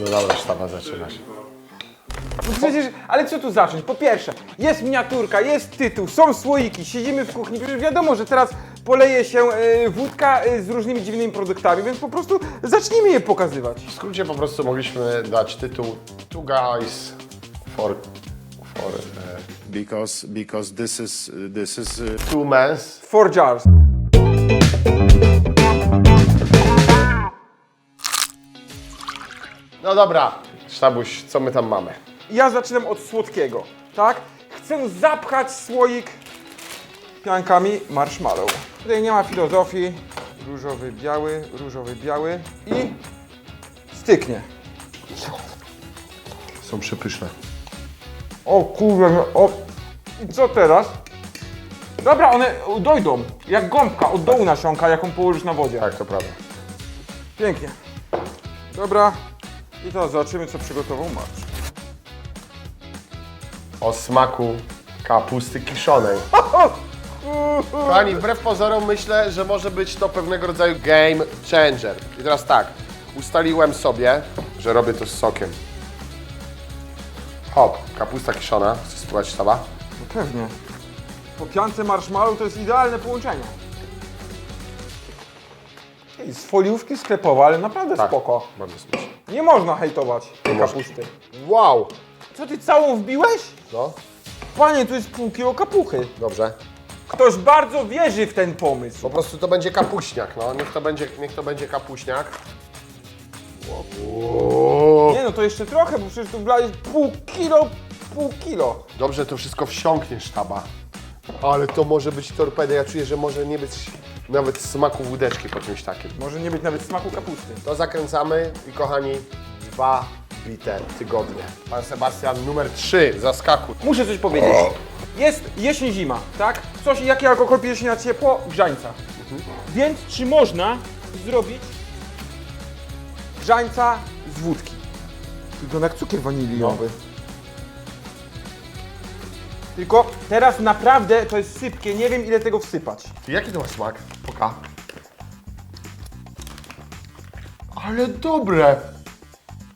No dobra, sztaba, zaczynasz. No przecież, ale co tu zacząć? Po pierwsze, jest miniaturka, jest tytuł, są słoiki, siedzimy w kuchni, przecież wiadomo, że teraz poleje się e, wódka e, z różnymi dziwnymi produktami, więc po prostu zacznijmy je pokazywać. W skrócie po prostu mogliśmy dać tytuł Two Guys for... for e, because because this is this is uh, two Men's. Four jars. No dobra, sztabuś, co my tam mamy? Ja zaczynam od słodkiego, tak? Chcę zapchać słoik piankami marshmallow. Tutaj nie ma filozofii. Różowy, biały, różowy, biały i styknie. Są przepyszne. O kurde, no, o. I co teraz? Dobra, one dojdą. Jak gąbka od dołu nasionka, jaką położysz na wodzie. Tak, to prawda. Pięknie. Dobra. I teraz zobaczymy, co przygotował Marcz. O smaku kapusty kiszonej. Kochani, wbrew pozorom myślę, że może być to pewnego rodzaju game changer. I teraz tak, ustaliłem sobie, że robię to z sokiem. Hop, kapusta kiszona. Chcesz spróbować sztaba? No pewnie. Po piance marshmallow to jest idealne połączenie. Ej, Z foliówki sklepowa, ale naprawdę Tak. spoko. Bardzo smaczne. Nie można hejtować tej kapusty. Wow! Co ty całą wbiłeś? No, Panie, tu jest pół kilo kapuchy. dobrze. Ktoś bardzo wierzy w ten pomysł. Po prostu to będzie kapuśniak, no. Niech to będzie, niech to będzie kapuśniak. Nie no, to jeszcze trochę, bo przecież tu wlałeś pół kilo, pół kilo. Dobrze, to wszystko wsiąknie sztaba. Ale to może być torpeda. Ja czuję, że może nie być nawet smaku wódeczki po czymś takim. Może nie być nawet smaku kapusty. To zakręcamy i kochani, dwa bite tygodnie. Pan Sebastian numer trzy, zaskakuj. Muszę coś powiedzieć. Jest jesień, zima, tak? Coś, jaki alkohol pije się na ciepło? Grzańca. Więc czy można zrobić grzańca z wódki? Wygląda jak cukier waniliowy. Tylko teraz naprawdę to jest sypkie, nie wiem ile tego wsypać. Jaki to ma smak? Poka. Ale dobre.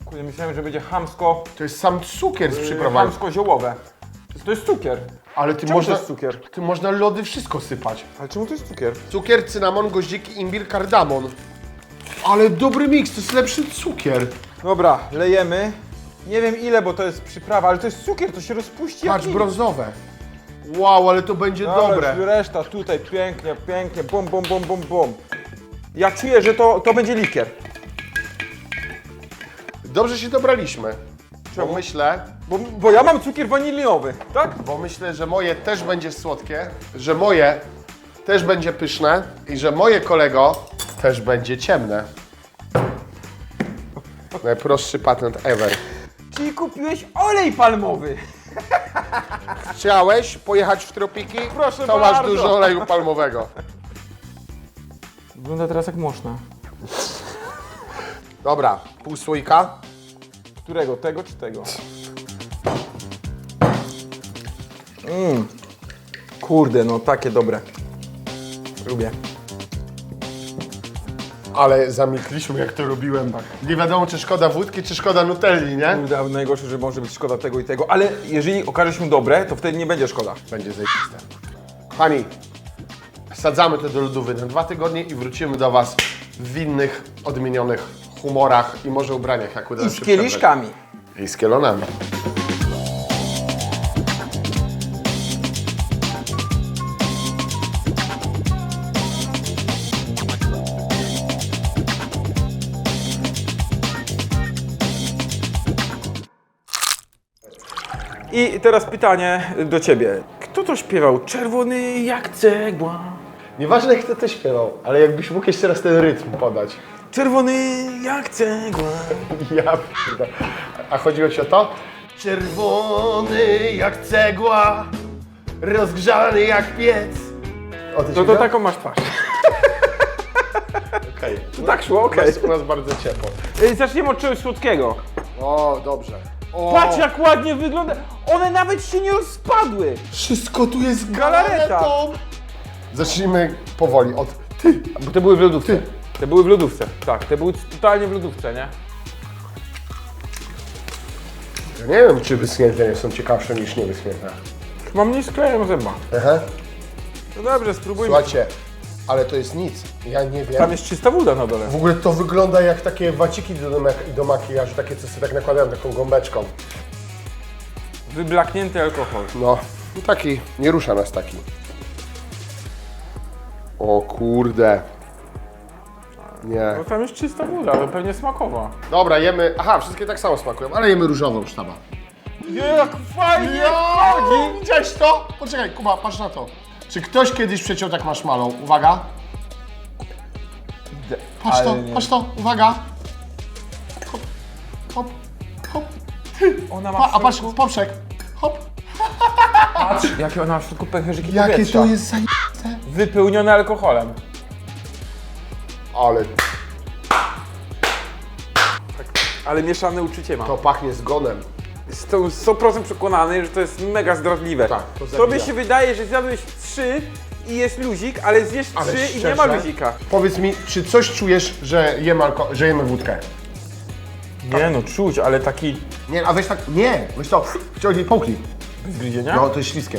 Kurde, myślałem, że będzie chamsko, To jest sam cukier z yy, przyprawami. chamsko ziołowe. To jest cukier. Ale ty Czemu można, to jest cukier? ty można lody wszystko sypać. Ale czemu to jest cukier? Cukier, cynamon, goździki, imbir, kardamon. Ale dobry miks, to jest lepszy cukier. Dobra, lejemy. Nie wiem ile, bo to jest przyprawa, ale to jest cukier, to się rozpuści jak Patrz, nic. brązowe. Wow, ale to będzie Dobra, dobre. już Reszta tutaj pięknie, pięknie, bom, bom, bom, bom, bom. Ja czuję, że to, to będzie likier. Dobrze się dobraliśmy. Bo Czemu? myślę, Bo, bo ja mam cukier waniliowy, tak? bo myślę, że moje też będzie słodkie, że moje też będzie pyszne i że moje kolego też będzie ciemne. Najprostszy patent ever. Czyli kupiłeś olej palmowy. Chciałeś pojechać w tropiki? Proszę to masz bardzo. dużo oleju palmowego. Wygląda teraz jak można. Dobra, pół słoika. Którego? Tego czy tego? Mmm. Kurde, no takie dobre. Lubię. Ale zamilkliśmy jak to robiłem. Nie wiadomo czy szkoda wódki, czy szkoda nutelli, nie? Kurde, najgorsze, że może być szkoda tego i tego, ale jeżeli okaże się dobre, to wtedy nie będzie szkoda. Będzie zajebiste. Kochani, sadzamy to do lodówy na dwa tygodnie i wrócimy do Was w innych, odmienionych humorach i może ubraniach, jak uda I nam z się kieliszkami. przebrać. I z kielonami. I teraz pytanie do ciebie. Kto to śpiewał? Czerwony jak cegła. Nieważne kto to śpiewał, ale jakbyś mógł jeszcze raz ten rytm podać. Czerwony jak cegła. Ja pierdolę. A chodziło Ci o to? Czerwony jak cegła, rozgrzany jak piec. O, No to taką masz twarz. Tak szło, okej. U nas bardzo ciepło. Okay. Zaczniemy od czegoś słodkiego. O, dobrze. O, Patrz jak ładnie wygląda. One nawet się nie rozpadły. Wszystko tu jest Galareta. galetą. Zacznijmy powoli od ty. Bo te były w lodówce. Te były w lodówce. Tak, te były totalnie w lodówce, nie? Ja nie wiem, czy wyschnięte nie są ciekawsze niż niewyschnięte. Chyba mnie skleją zęba. Aha. No dobrze, spróbujmy. Słuchajcie, ale to jest nic. Ja nie wiem. Tam jest czysta woda na dole. W ogóle to wygląda jak takie waciki do, mak- do makijażu, takie co sobie tak nakładają taką gąbeczką. Wyblaknięty alkohol. No, i taki, nie rusza nas taki. O kurde. Nie. No tam jest czysta woda, ale pewnie smakowa. Dobra, jemy. Aha, wszystkie tak samo smakują, ale jemy różową sztaba. Jak fajnie Jo! Widziałeś to? Poczekaj, Kuba, patrz na to. Czy ktoś kiedyś przeciął tak marshmallow? Uwaga. Patrz to, Ale nie. patrz to, uwaga. Hop, hop, hop. Ona ma Pa, w a patrz, środku- w poprzek. Hop. Patrz, jakie ona ma w środku pęcherzyki Jakie powietrza. to jest zajebiste. Wypełnione alkoholem. Ale Ale mieszane uczucie ma. to pachnie zgonem. Jestem 100% przekonany, że to jest mega zdradliwe. Tak, to zabija. Tobie się wydaje, że zjadłeś trzy i jest luzik, ale zjesz Ale trzy i nie ma szczerze? luzika. Powiedz mi, czy coś czujesz, że jemy, alko- że jemy wódkę? Nie no, czuć, ale taki Nie, a weź tak, nie, weź to, wciągnij, połknij. bez gryzienia? No, to jest śliskie.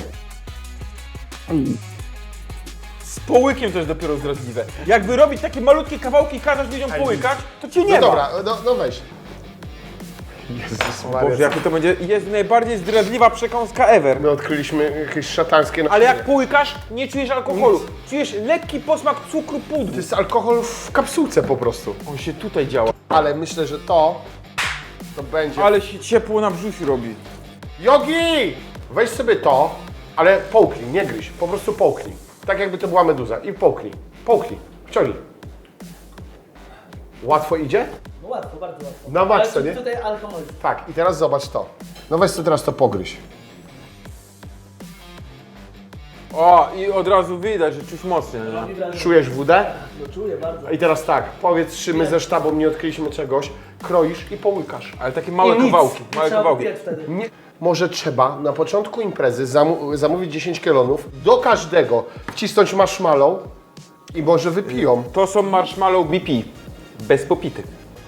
Z połykiem to jest dopiero zdradliwe. Jakby robić takie malutkie kawałki i kazać ludziom połykać, to cię nie No ma. dobra, no, no weź. Jezus Boże, jakie to będzie, jest najbardziej zdradliwa przekąska ever. My odkryliśmy jakieś szatańskie... Ale jak połykasz, nie czujesz alkoholu. Czujesz lekki posmak cukru To pudru. jest alkohol w kapsułce po prostu. On się tutaj działa. Ale myślę, że to, to będzie... Ale się ciepło na brzuchu robi. Jogi! Weź sobie to, ale połknij, nie gryź, po prostu połknij. Tak jakby to była meduza i połknij. Połknij, wciągnij. Łatwo idzie? No łatwo, bardzo łatwo. Na maksa, Ale nie? Tutaj alkohol. Tak, i teraz zobacz to. No weź sobie teraz to pogryź. O, i od razu widać, że czuć. Nie? Robi wrażenie. Czujesz wódę? No czuję bardzo. I teraz tak, powiedz, czy my ze sztabą nie odkryliśmy czegoś, kroisz i połykasz. Ale takie małe I nic. kawałki, małe Trzeba kawałki. wypiec wtedy. Nie. Może trzeba na początku imprezy zamu- zamówić 10 kielonów, do każdego wcisnąć marshmallow i może wypiją. To są marshmallow BP. Bez popity.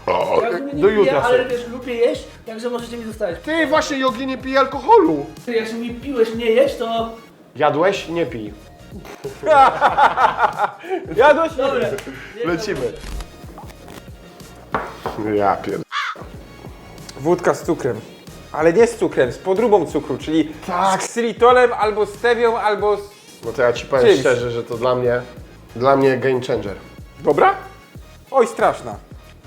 Ja sumie nie do piję, jutra ale sobie. wiesz, lubię jeść, także możecie mi zostawić. Ty właśnie Jogi nie pije alkoholu. Ty, jak się mi piłeś nie jeść, to... Jadłeś? Nie pij. Jadłeś? Dobre. Lecimy. Ja pier... Wódka z cukrem. Ale nie z cukrem, z podróbą cukru, czyli Tak. z ksylitolem albo stewią, albo z... No to ja ci powiem Czymś. szczerze, że to dla mnie, dla mnie game changer. Dobra? Oj, straszna.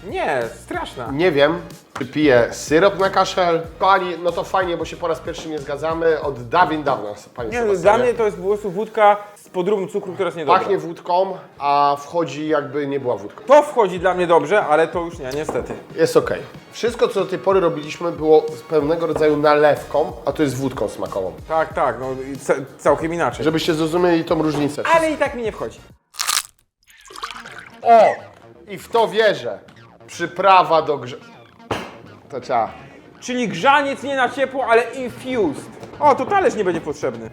Nie, straszna. Nie wiem, czy piję syrop na kaszel. Pani, no to fajnie, bo się po raz pierwszy nie zgadzamy. Od dawien dawna, pani Nie, Sebastianie. dla mnie to jest po prostu wódka z podróbą cukru, która jest niedobra. Pachnie wódką, a wchodzi jakby nie była wódką. To wchodzi dla mnie dobrze, ale to już nie, niestety. Jest ok. Wszystko, co do tej pory robiliśmy, było z pewnego rodzaju nalewką, a to jest wódką smakową. Tak, tak, no i ca całkiem inaczej. Żebyście zrozumieli tą różnicę. Ale i tak mi nie wchodzi. O! I w to wierzę. Przyprawa do grze... To trzeba. Czyli grzaniec nie na ciepło, ale infused. O, to talerz nie będzie potrzebny.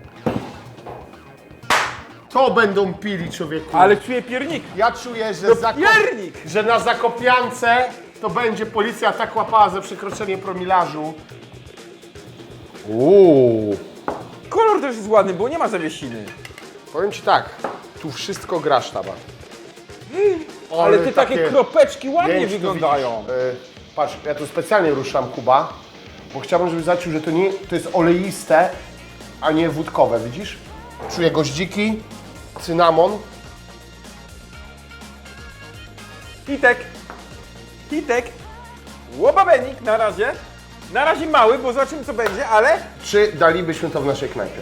To będą pili, człowieku. Ale czuję piernik. Ja czuję, że, zako... Piernik! że na Zakopiance to będzie policja tak łapała za przekroczenie promilażu. Uuu. Kolor też jest ładny, bo nie ma zawiesiny. Powiem ci tak, tu wszystko gra sztaba. Ale te takie kropeczki Nie ładnie wyglądają. widzisz. Y, patrz, ja tu specjalnie ruszam Kuba, bo chciałbym, żebyś zaczął, że to nie to jest oleiste, a nie wódkowe, widzisz? Czuję goździki, cynamon. Hitek. Hitek. Łobabenik na razie. Na razie mały, bo zobaczymy co będzie, ale Czy dalibyśmy to w naszej knajpie?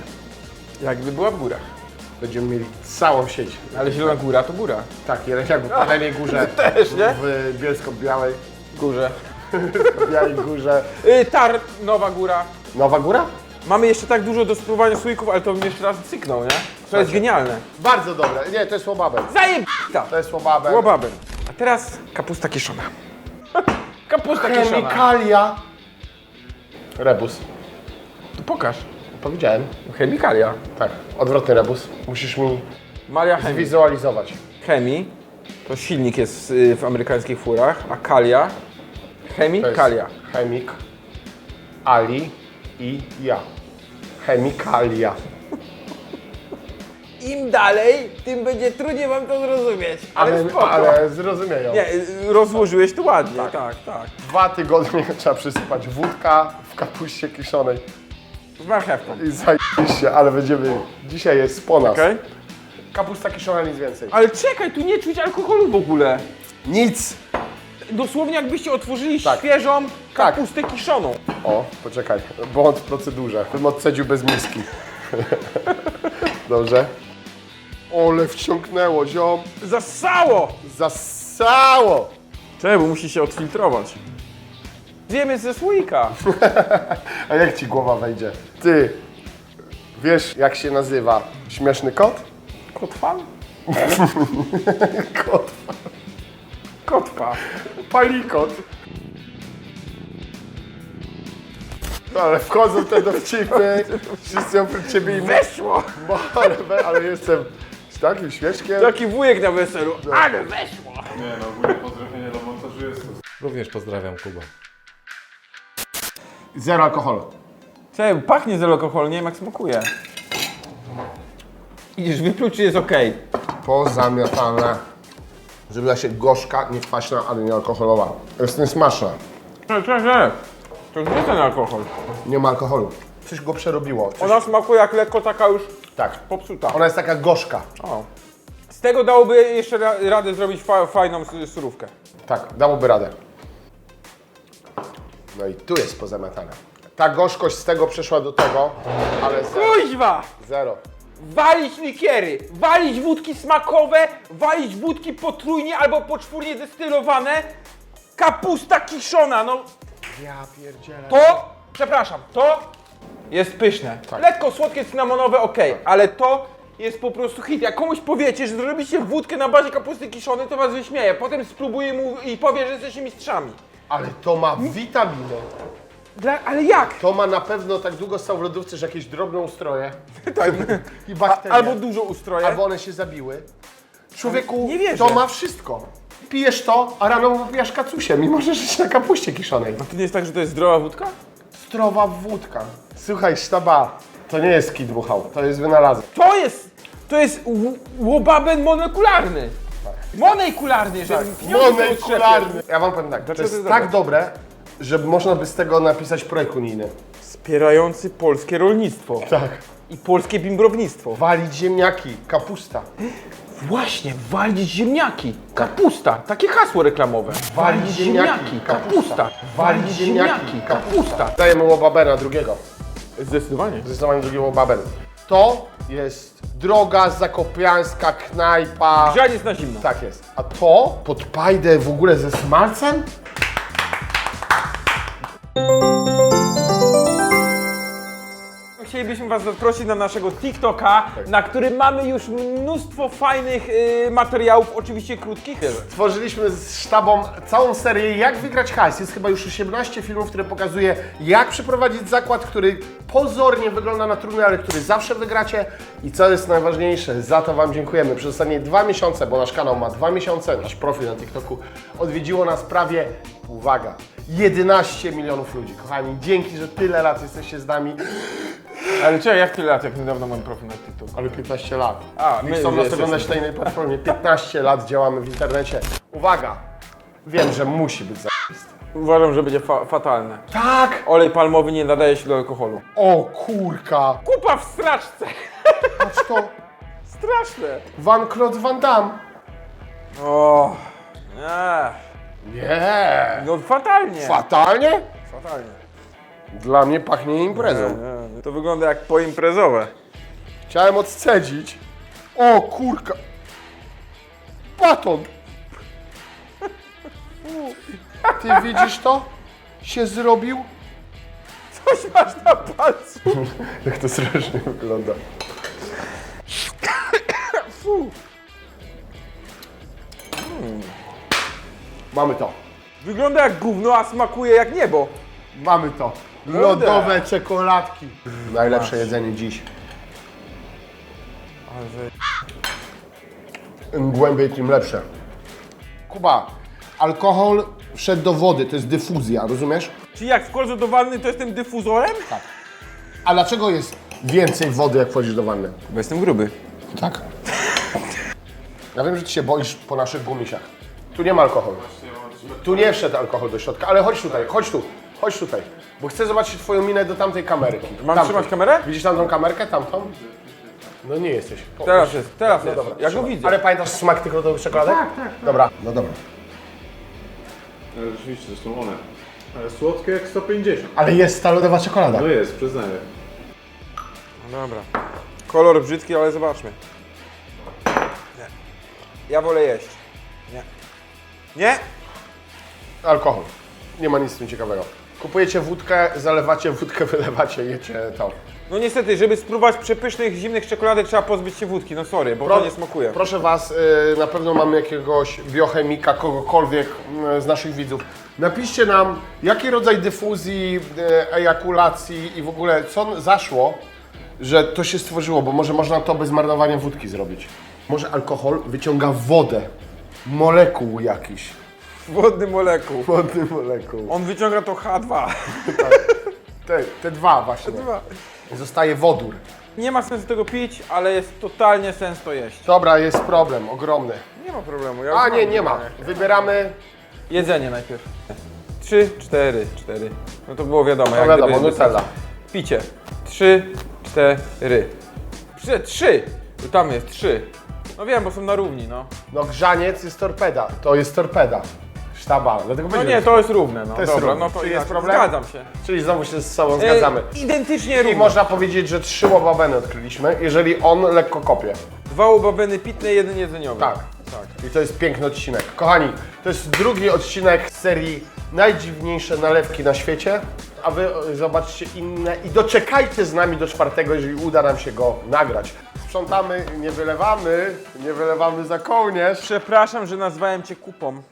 jakby była w górach. Będziemy mieli całą sieć. Ale Zielona Góra to góra. Tak, jak w Jeleniej Górze, Też, nie? w Bielsko-Białej Górze. Białej Górze. Y, tar, Nowa Góra. Nowa Góra? Mamy jeszcze tak dużo do spróbowania słoików, ale to bym jeszcze raz cyknął, nie? To jest genialne. Bardzo dobre. Nie, to jest łobabem. Zajebista! To jest łobabem. Łobabem. A teraz kapusta kiszona. kapusta kiszona. Chemikalia. Rebus. To pokaż. Powiedziałem. Chemikalia. Tak, odwrotny rebus. Musisz mi chemii. zwizualizować. Chemii. To silnik jest y, w amerykańskich furach, a kalia. To jest kalia. Chemik. Ali i ja. Chemikalia. Im dalej, tym będzie trudniej wam to zrozumieć. Ale, spoko. ale zrozumieją. Nie, y, rozłożyłeś to ładnie. Tak, tak. tak. Dwa tygodnie trzeba przysypać wódka w kapuście kiszonej. Z marchewką. I zajebiście, ale będziemy... Dzisiaj jest po nas. Okej? Kapusta kiszona, nic więcej. Ale czekaj, tu nie czuć alkoholu w ogóle. Nic! Dosłownie jakbyście otworzyli Tak. świeżą Tak. kapustę kiszoną. O, poczekaj. Błąd w procedurze. Bym odcedził bez miski. Dobrze. Ole wciągnęło, ziom. Zasało! Zasało! Czemu, bo musi się odfiltrować. Zjemy ze słoika. A jak ci głowa wejdzie? Ty, wiesz jak się nazywa śmieszny kot? Kotfan? Kot. Kotpa. Palikot. No, ale wchodzą te dowcipy, wszyscy oprócz ciebie i Weszło! Bo, ale, ale jestem z takim świeczkiem. Taki wujek na weselu. Ale weszło! Nie no, ogólnie pozdrowienia dla montażystów. Również pozdrawiam Kuba. Zero alkoholu. Czekaj, pachnie z alkoholu, nie wiem jak smakuje. Idziesz wypluć, czy jest okej? Pozamiatane. Zrobiła się gorzka, nie kwaśna, ale nie alkoholowa. Jest niesmaczna. Czekaj, czekaj. To już nie ten alkohol. Nie ma alkoholu. Coś go przerobiło. Coś... Ona smakuje jak lekko taka już Tak. popsuta. Ona jest taka gorzka. O. Z tego dałoby jeszcze ra radę zrobić fa fajną s- surówkę. Tak, dałoby radę. No i tu jest pozamiatane. Ta gorzkość z tego przeszła do tego, ale zero. Kuźwa! zero. Walić likiery, walić wódki smakowe, walić wódki potrójnie albo poczwórnie destylowane. Kapusta kiszona, no Ja pierdzielę. to, przepraszam, to jest pyszne. Tak. Lekko słodkie, cynamonowe, ok, ale to jest po prostu hit. Jak komuś powiecie, że zrobicie wódkę na bazie kapusty kiszonej, to was wyśmieje. Potem spróbuje mu i powie, że jesteście mistrzami. Ale to ma witaminy. Dla, ale jak? To ma na pewno tak długo stał w lodówce, że jakieś drobne ustroje Tak. i bakterie. Albo dużo ustroje. albo one się zabiły. Człowieku, Nie wierzę. to ma wszystko. Pijesz to, a rano wypijasz kacusie, mimo że żyć na kapuście kiszonej. To nie jest tak, że to jest zdrowa wódka? Zdrowa wódka. Słuchaj, sztaba, to nie jest kit to jest wynalazek. To jest, to jest ł- łobaben molekularny. Monekularny, że pieniądze Monekularny. Ja wam powiem tak, to Dlaczego to jest jest tak dobre? że można by z tego napisać projekt unijny. Wspierający polskie rolnictwo Tak. i polskie bimbrownictwo. Walić ziemniaki, kapusta. Właśnie, walić ziemniaki, kapusta. Takie hasło reklamowe. Walić ziemniaki, kapusta. Walić ziemniaki, kapusta. Dajemy łobabera drugiego. Zdecydowanie. Zdecydowanie drugi łobaber. To jest droga zakopiańska knajpa. Grzaniec na zimno. Tak jest. A to pod pajdę w ogóle ze smalcem? Chcielibyśmy Was zaprosić na naszego TikToka, na którym mamy już mnóstwo fajnych y, materiałów, oczywiście krótkich. Tworzyliśmy z sztabą całą serię Jak wygrać hajs. Jest chyba już 18 filmów, które pokazuje jak przeprowadzić zakład, który pozornie wygląda na trudny, ale który zawsze wygracie. I co jest najważniejsze, za to Wam dziękujemy. Przez ostatnie dwa miesiące, bo nasz kanał ma dwa miesiące, nasz profil na TikToku, odwiedziło nas prawie, uwaga, 11 milionów ludzi. Kochani, dzięki, że tyle lat jesteście z nami. Ale czekaj, jak tyle lat, jak niedawno mam profil na TikToku? Ale 15 lat. A, Nie my chcą nas oglądać na innej platformie. 15 lat działamy w internecie. Uwaga! Wiem, że musi być za... Uważam, że będzie fa fatalne. Tak! Olej palmowy nie nadaje się do alkoholu. O kurka! Kupa w straczce! Patrz to! Straszne! Van Claude Van Damme! O, nie. Nie! No fatalnie. Fatalnie? fatalnie. Dla mnie pachnie imprezą. Nie, to wygląda jak poimprezowe. Chciałem odcedzić. O kurka! Baton! Ty widzisz to? Się zrobił? Coś masz na palcu. Jak to strasznie wygląda. Fu. Mamy to. Wygląda jak gówno, a smakuje jak niebo. Mamy to. Lodowe czekoladki. Najlepsze jedzenie dziś. Im głębiej, tym lepsze. Kuba, alkohol wszedł do wody, to jest dyfuzja, rozumiesz? Czyli jak wchodzę do wanny, to jestem dyfuzorem? A dlaczego jest więcej wody, jak wchodzisz do wanny? Bo jestem gruby. Tak. Ja wiem, że ty się boisz po naszych gumisiach. Tu nie ma alkoholu. Tu nie wszedł alkohol do środka, ale chodź tutaj, chodź tu, chodź tutaj. Bo chcę zobaczyć twoją minę do tamtej kamerki. Mam Tamtej. trzymać kamerę? Widzisz tamtą kamerkę, tamtą? No nie jesteś. O, Teraz jest, teraz jest. Dobra, ja go widzę. Ale pamiętasz smak tych lodowych czekoladek? Tak, tak. Dobra, no dobra. Ale rzeczywiście, zresztą one. Ale słodkie jak 150. Ale jest ta lodowa czekolada. No jest, przyznaję. No dobra. Kolor brzydki, ale zobaczmy. Nie. Ja wolę jeść. Nie. Nie? Alkohol. Nie ma nic z tym ciekawego. Kupujecie wódkę, zalewacie wódkę, wylewacie, jecie to. No niestety, żeby spróbować przepysznych, zimnych czekoladek trzeba pozbyć się wódki. No sorry, bo to nie smakuje. Proszę Was, y, na pewno mamy jakiegoś biochemika, kogokolwiek y, z naszych widzów. Napiszcie nam, jaki rodzaj dyfuzji, y, ejakulacji i w ogóle co zaszło, że to się stworzyło, bo może można to bez marnowania wódki zrobić. Może alkohol wyciąga wodę, molekuł jakiś. Wodny molekuł. Wodny molekuł. On wyciąga to H2. Te, te dwa właśnie. Dwa. Zostaje wodór. Nie ma sensu tego pić, ale jest totalnie sens to jeść. Dobra, jest problem, ogromny. Nie ma problemu. Ja A już nie, mam nie ma. wybrane. Wybieramy, Jedzenie najpierw. Trzy, cztery, cztery. No to było wiadomo. no jak wiadomo, gdyby- Nutella. Picie. Trzy, cztery. Prze- Trzy! Tam jest trzy. No wiem, bo są na równi, no. No grzaniec jest torpeda, to jest torpeda. Sztaba, dlatego No nie, to jest równe, no. To jest Dobra, równe. no to Czy jest jest problem? Zgadzam się. Czyli znowu się z sobą zgadzamy. E, identycznie I równe. można powiedzieć, że trzy łobabeny odkryliśmy, jeżeli on lekko kopie. Dwa łobaweny pitne, jeden jedzeniowy. Tak. I to jest piękny odcinek. Kochani, to jest drugi odcinek z serii Najdziwniejsze nalewki na świecie. A wy e, zobaczcie inne i doczekajcie z nami do czwartego, jeżeli uda nam się go nagrać. Sprzątamy, nie wylewamy, nie wylewamy za kołnierz. Przepraszam, że nazwałem cię kupą.